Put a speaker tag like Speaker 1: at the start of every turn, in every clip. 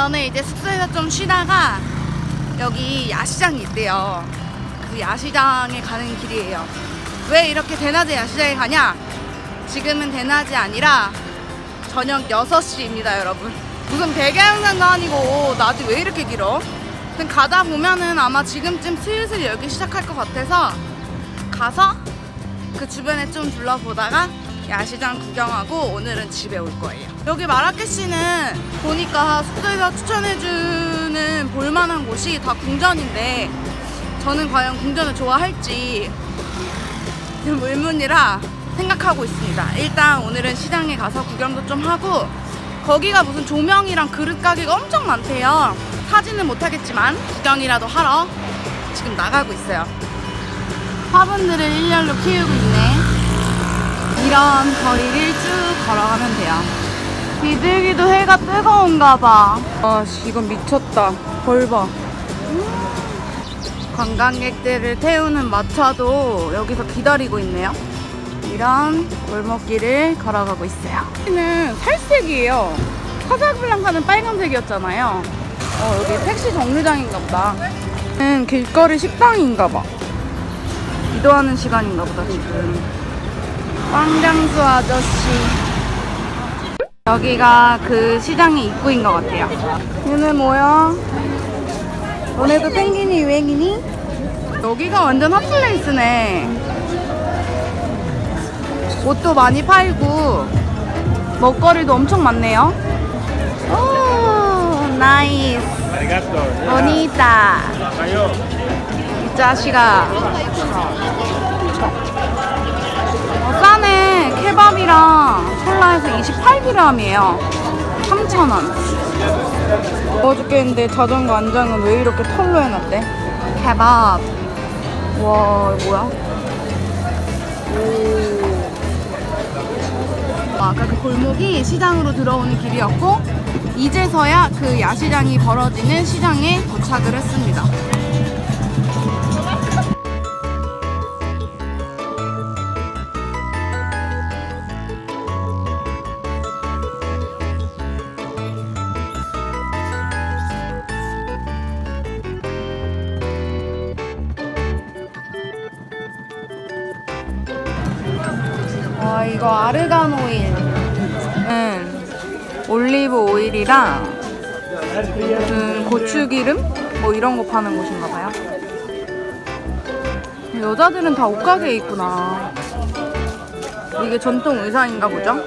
Speaker 1: 저는 이제 숙소에서 좀 쉬다가 여기 야시장이 있대요. 그 야시장에 가는 길이에요. 왜 이렇게 대낮에 야시장에 가냐? 지금은 대낮이 아니라 저녁 6시입니다, 여러분. 무슨 백야영장도 아니고 낮이 왜 이렇게 길어? 그냥 가다 보면은 아마 지금쯤 슬슬 열기 시작할 것 같아서 가서 그 주변에 좀 둘러보다가 야시장 구경하고 오늘은 집에 올 거예요. 여기 마라케시는 보니까 숙소에서 추천해주는 볼만한 곳이 다 궁전인데 저는 과연 궁전을 좋아할지 좀 의문이라 생각하고 있습니다. 일단 오늘은 시장에 가서 구경도 좀 하고 거기가 무슨 조명이랑 그릇 가게가 엄청 많대요. 사진은 못하겠지만 구경이라도 하러 지금 나가고 있어요. 화분들을 일렬로 키우고 있네. 이런 거리를 쭉 걸어가면 돼요. 비둘기도 해가 뜨거운가 봐. 아, 씨, 이건 미쳤다. 벌 봐. 관광객들을 태우는 마차도 여기서 기다리고 있네요. 이런 골목길을 걸어가고 있어요. 여기는 살색이에요. 카사블랑카는 빨간색이었잖아요. 어, 여기 택시 정류장인가 보다. 는 길거리 식당인가 봐. 기도하는 시간인가 보다, 지금. 빵장수 아저씨. 여기가 그 시장의 입구인 것 같아요. 얘네 뭐야? 너네도 펭귄이 유행이니? 여기가 완전 핫플레이스네. 옷도 많이 팔고 먹거리도 엄청 많네요. 오, 나이스. 보니타. 이 자식아. 케밥이랑 콜라에서 28g이에요. 3,000원. 더워 죽겠는데 자전거 안장은 왜 이렇게 털로 해놨대? 케밥. 와, 이거 뭐야? 오. 아까 그 골목이 시장으로 들어오는 길이었고 이제서야 그 야시장이 벌어지는 시장에 도착을 했습니다. 이거 아르간 오일. 응. 올리브 오일이랑 무슨 고추기름 뭐 이런 거 파는 곳인가 봐요. 여자들은 다 옷가게에 있구나. 이게 전통 의상인가 보죠?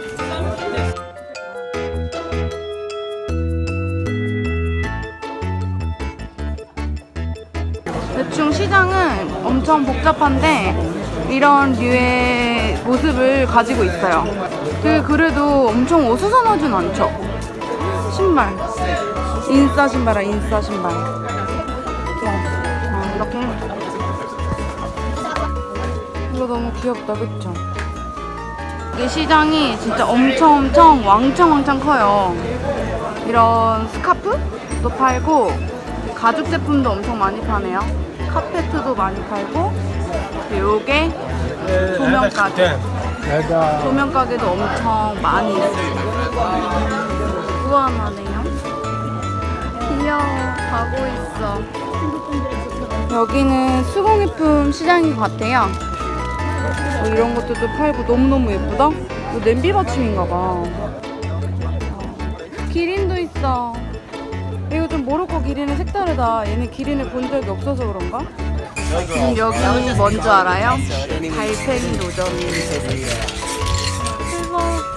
Speaker 1: 대충 시장은 엄청 복잡한데 이런 류의 모습을 가지고 있어요. 그 그래도 엄청 어수선하진 않죠. 신발, 인싸 신발아 인싸 신발. 어, 이렇게 이거 너무 귀엽다, 그쵸? 이 시장이 진짜 엄청 엄청 왕창 왕창 커요. 이런 스카프도 팔고 가죽 제품도 엄청 많이 파네요. 카페트도 많이 팔고 요게 조명 가게. 조명 가게도 엄청 많이 있어요. 우아하네요. 귀여워. 가고 있어. 여기는 수공예품 시장인 것 같아요. 뭐 이런 것들도 팔고 너무너무 예쁘다. 이거 냄비 받침인가 봐. 기린도 있어. 이거 좀 모로코 기린은 색다르다. 얘는 기린을 본 적이 없어서 그런가? 지금 여기 뭔지 알아요? 달팽이 노점이 대박.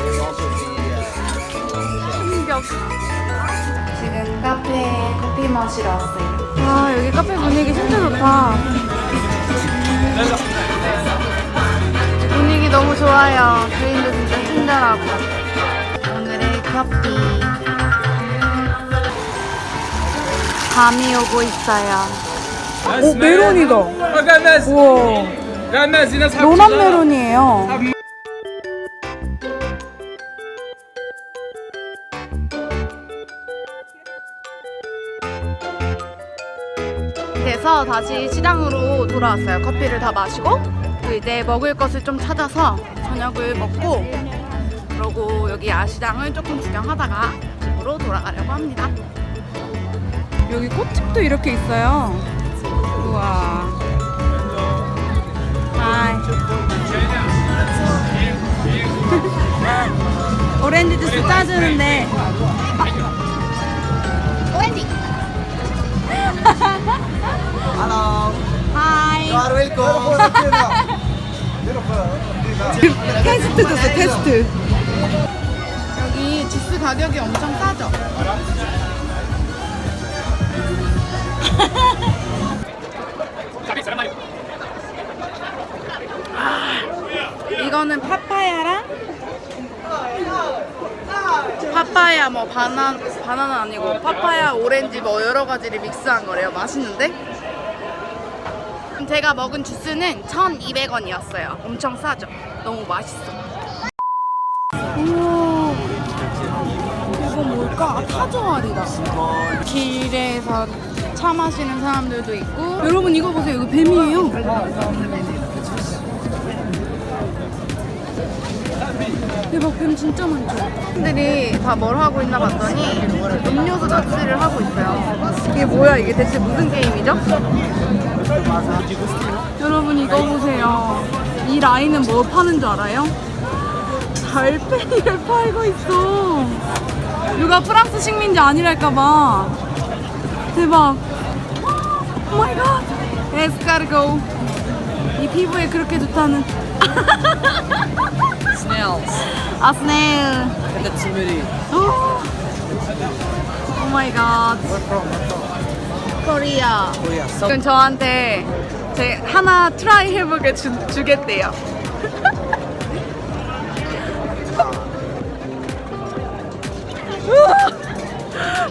Speaker 1: 지금 카페에 커피 마시러 왔어요. 아 여기 카페 분위기 진짜 좋다. 분위기 너무 좋아요. 주인도 진짜 친절하고. 오늘의 커피. 밤이 오고 있어요. 오 메론이다. 우와. 로난 메론이에요. 그래서 다시 시장으로 돌아왔어요. 커피를 다 마시고 또 이제 먹을 것을 좀 찾아서 저녁을 먹고 그러고 여기 아 야시장을 조금 구경하다가 집으로 돌아가려고 합니다. 여기 꽃집도 이렇게 있어요. 우와. 오렌지 주스 짜주는데. 오렌지.
Speaker 2: Hello.
Speaker 1: 하이.
Speaker 2: You are welcome.
Speaker 1: 테스트 줬어 테스트 여기 주스 가격이 엄청 싸죠? 이거는 파파야랑 파파야 뭐 바나 바나나 아니고 파파야 오렌지 뭐 여러 가지를 믹스한 거래요 맛있는데? 제가 먹은 주스는 1,200원이었어요. 엄청 싸죠? 너무 맛있어. 오, 이거 뭘까? 아, 타조알이다. 길에서 차 마시는 사람들도 있고. 여러분 이거 보세요. 이거 뱀이에요. 대박 뱀 진짜 많죠? 사람들이 다 뭘 하고 있나 봤더니 음료수 자취를 하고 있어요. 이게 뭐야? 이게 대체 무슨 게임이죠? 여러분 이거 보세요. 이 라인은 뭐 파는 줄 알아요? 달팽이를 팔고 있어. 누가 프랑스 식민지 아니랄까봐. 대박. 오 마이 갓. 에스카르고. 이 피부에 그렇게 좋다는.
Speaker 2: Snails.
Speaker 1: 아 스네일.
Speaker 2: And the smoothie.
Speaker 1: 오 마이 갓. 코리아.
Speaker 2: Korea. So
Speaker 1: 지금 저한테 제 하나 트라이 해보게 주, 주겠대요.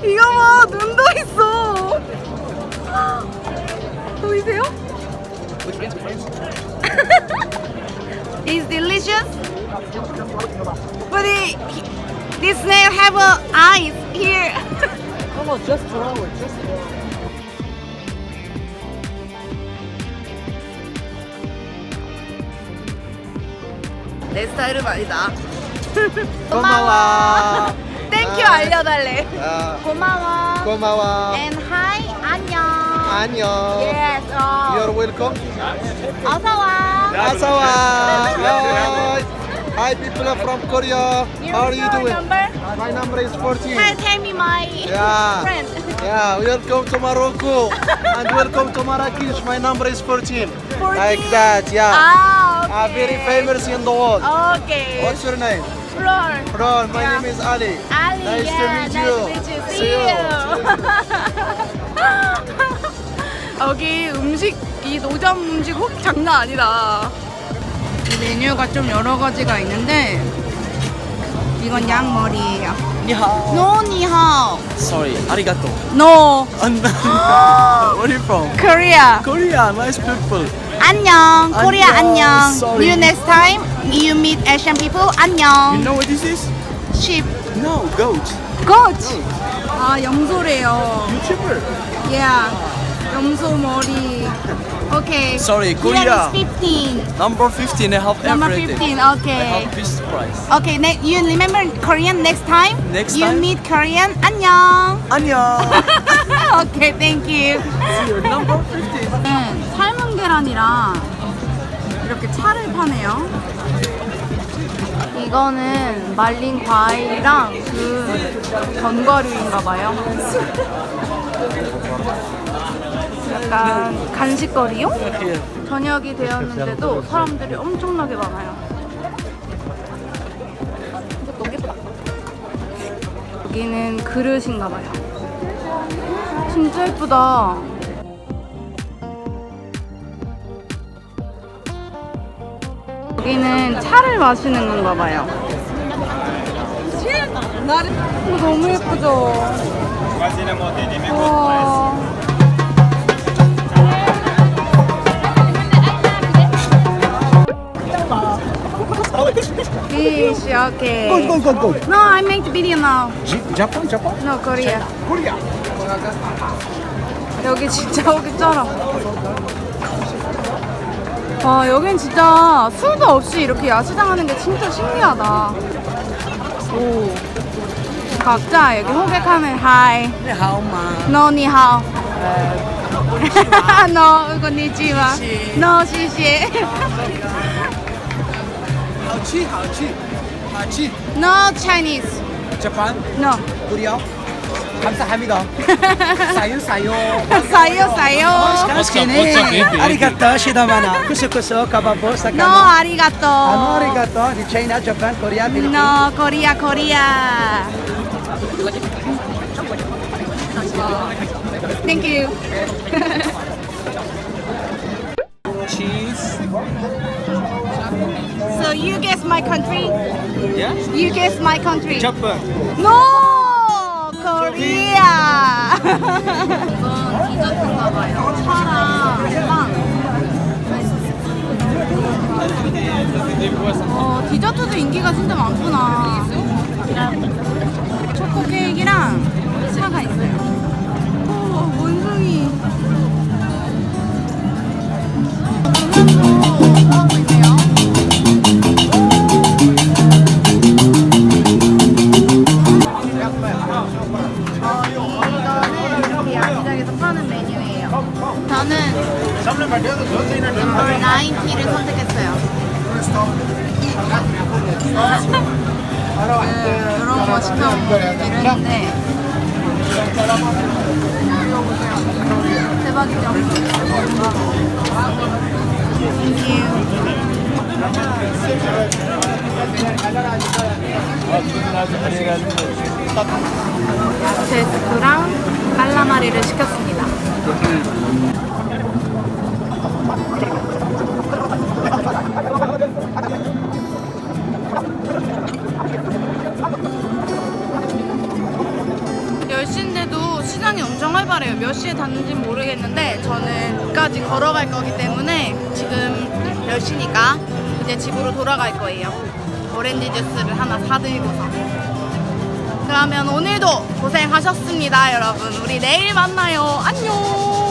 Speaker 1: 이거 봐, 눈도 있어. 보이세요? It's delicious. But it, this snail have a eyes here.
Speaker 2: No, no, just throw it. Just throw it.
Speaker 1: 내 스타일은 아니다.
Speaker 2: 고마워.
Speaker 1: 땡큐
Speaker 2: 아.
Speaker 1: 알려달래.
Speaker 2: 아,
Speaker 1: 고마워.
Speaker 2: 고마워.
Speaker 1: And hi, 안녕.
Speaker 2: 안녕.
Speaker 1: Yes. 어.
Speaker 2: You're welcome.
Speaker 1: 어서 와.
Speaker 2: Hi. Hi, people from Korea. How are you doing?
Speaker 1: number?
Speaker 2: My number is 14.
Speaker 1: Tell, tell me my
Speaker 2: Yeah.
Speaker 1: friend.
Speaker 2: Yeah, welcome to Morocco and welcome to Marrakesh. My number is 14.
Speaker 1: 14.
Speaker 2: Like that, yeah.
Speaker 1: Ah,
Speaker 2: Ah,
Speaker 1: okay.
Speaker 2: very famous in the world.
Speaker 1: Okay.
Speaker 2: What's your name?
Speaker 1: Floor.
Speaker 2: Ron, my
Speaker 1: Yeah.
Speaker 2: name is Ali.
Speaker 1: Ali.
Speaker 2: Nice
Speaker 1: yeah,
Speaker 2: to meet
Speaker 1: nice
Speaker 2: you.
Speaker 1: to meet you. See,
Speaker 2: See you.
Speaker 1: you. 여기 음식 이 노점 음식 혹 장난 아니다. 이 메뉴가 좀 여러 가지가 있는데 이건 양머리예요.
Speaker 3: Nihao.
Speaker 1: No 니하오.
Speaker 3: Sorry, arigato.
Speaker 1: No.
Speaker 3: Where are you from?
Speaker 1: Korea.
Speaker 3: Korea, nice people.
Speaker 1: 안녕. Korea
Speaker 3: 안녕. Sorry.
Speaker 1: You next time you meet Asian people
Speaker 3: You
Speaker 1: 안녕.
Speaker 3: know what this is?
Speaker 1: Sheep.
Speaker 3: No, goat.
Speaker 1: Goat. 아 염소래요.
Speaker 3: YouTuber.
Speaker 1: Yeah. 염소 머리. Okay.
Speaker 3: Sorry,
Speaker 1: Here
Speaker 3: Korea.
Speaker 1: is 15.
Speaker 3: Number 15, I have
Speaker 1: Number
Speaker 3: everything.
Speaker 1: 15.
Speaker 3: I
Speaker 1: Okay.
Speaker 3: have this price.
Speaker 1: Okay. Ne- you remember Korean next time?
Speaker 3: Next
Speaker 1: you
Speaker 3: time?
Speaker 1: meet Korean. 안녕.
Speaker 3: 안녕.
Speaker 1: okay. Thank you.
Speaker 3: See you. Number 15.
Speaker 1: 네, 삶은 계란이랑 이렇게 차를 파네요. 이거는 말린 과일이랑 그 견과류인가 봐요. 약간 간식거리용?
Speaker 3: Here.
Speaker 1: 저녁이 되었는데도 사람들이 엄청나게 많아요. 너무 예쁘다. 여기는 그릇인가 봐요. 진짜 예쁘다. 여기는 차를 마시는 건가 봐요. 이거 너무 예쁘죠? 우와. Fish, okay.
Speaker 2: Go, go, go.
Speaker 1: No, I make video now.
Speaker 2: Japan, Japan.
Speaker 1: No, Korea.
Speaker 2: Korea.
Speaker 1: 여기 진짜 오기 쩔어. 와, 여긴 진짜 술도 없이 이렇게 야시장 하는 게 진짜 신기하다. 오. 각자 여기 호객하면 하이.
Speaker 3: 你好吗？
Speaker 1: 너 니하오. 너 건니치와. 너 시시.
Speaker 2: 好 Hachi, Hachi, Hachi.
Speaker 1: No Chinese.
Speaker 2: Japan?
Speaker 1: No.
Speaker 2: Korea? 감사합니다. 사요 사요.
Speaker 1: 사요 사요. 맛있겠네.
Speaker 2: 아리가또 시다마나. 쿠스쿠스 까바보 사카모.
Speaker 1: No 아리가또. No.
Speaker 2: 아리가또. China, Japan, Korea, Philippines.
Speaker 1: No Korea, Korea. Thank you.
Speaker 3: Cheese.
Speaker 1: So you get my country?
Speaker 3: Yeah.
Speaker 1: You guess my country?
Speaker 3: Japan.
Speaker 1: No! 코리아! 이건 디저트인가 봐요. 차랑 빵. 어, 디저트도 인기가 진짜 많구나. 대박이죠? Thank you. 야채 스프랑 깔라마리를 시켰습니다. 활발해요. 몇 시에 닫는지 모르겠는데 저는 끝까지 걸어갈 거기 때문에 지금 몇 시니까 이제 집으로 돌아갈 거예요. 오렌지 주스를 하나 사들고서. 그러면 오늘도 고생하셨습니다, 여러분. 우리 내일 만나요. 안녕!